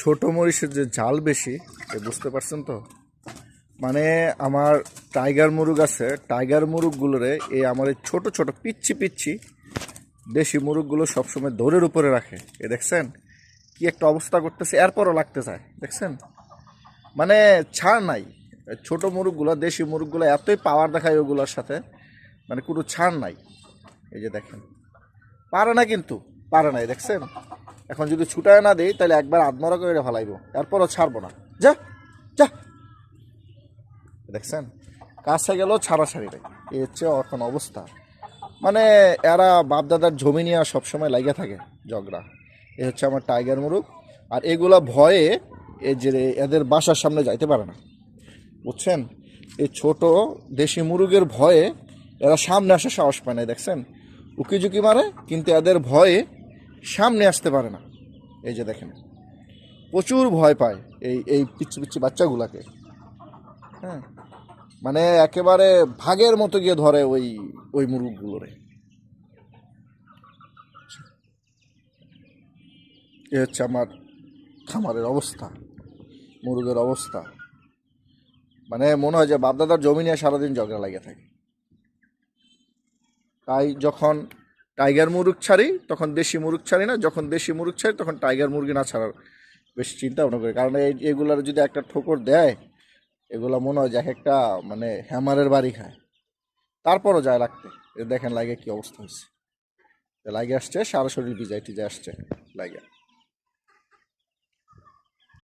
ছোট মরিচের যে জাল বেশি, এ বুঝতে পারছেন তো? মানে আমার টাইগার মুরগ আছে, টাইগার মুরগগুলোরে এই আমার এই ছোটো ছোটো পিচ্ছি পিচ্ছি দেশি মুরগগুলো সবসময় দৌড়ের উপরে রাখে। এ দেখছেন? কি একটা অবস্থা করতেছে, এরপরও লাগতে চায়, দেখছেন? মানে ছাড় নাই। ছোট মুরগগুলো, দেশি মুরগগুলো এতই পাওয়ার দেখায় ওগুলোর সাথে মানে কোনো ছাড় নাই। এই যে দেখেন। পারে না কিন্তু, পারে নাই দেখছেন? এখন যদি ছুটায় না দেই, তাহলে একবার আধমরা করে ফেলাইব। এরপরও ছাড়বো না। যা যা। দেখছেন? কাছে গেলেও ছাড়া নাই এই হচ্ছে এখন অবস্থা। মানে এরা বাপদাদার জমি নিয়ে সবসময় লাগিয়ে থাকে ঝগড়া। এ হচ্ছে আমার টাইগার মুরগ আর এগুলা ভয়ে এ যে এদের বাসার সামনে যাইতে পারে না। বুঝছেন? এই ছোট দেশি মুরগের ভয়ে এরা সামনে আসা সাহস পায় না দেখছেন? উকি ঝুঁকি মারে, কিন্তু এদের ভয়ে সামনে আসতে পারে না। এই যে দেখেন, প্রচুর ভয় পায় এই এই পিচ্ছি পিচ্ছি বাচ্চাগুলাকে। হ্যাঁ মানে একেবারে ভাগের মতো গিয়ে ধরে ওই ওই মুরগগুলোরে। এ হচ্ছে আমার খামারের অবস্থা, মুরগের অবস্থা। মানে মনে হয় যে বাপদাদার জমি নিয়ে সারাদিন ঝগড়া লাগিয়ে থাকে। তাই যখন টাইগার মুরগ ছাড়ি, তখন দেশি মুরগ ছাড়ি না, যখন দেশি মুরগ ছাড়ি, তখন টাইগার মুরগি না ছাড়ার বেশি চিন্তা ভাবনা করি। কারণ এই, এগুলার যদি একটা ঠোকর দেয়, এগুলো মনে হয় যে এক একটা মানে হ্যামারের বাড়ি খায়। তারপরও যায় রাখতে দেখেন লাগে কি অবস্থা হয়েছে। লাগে আসছে, সারা শরীর বিজাইটি যে আসছে লাগে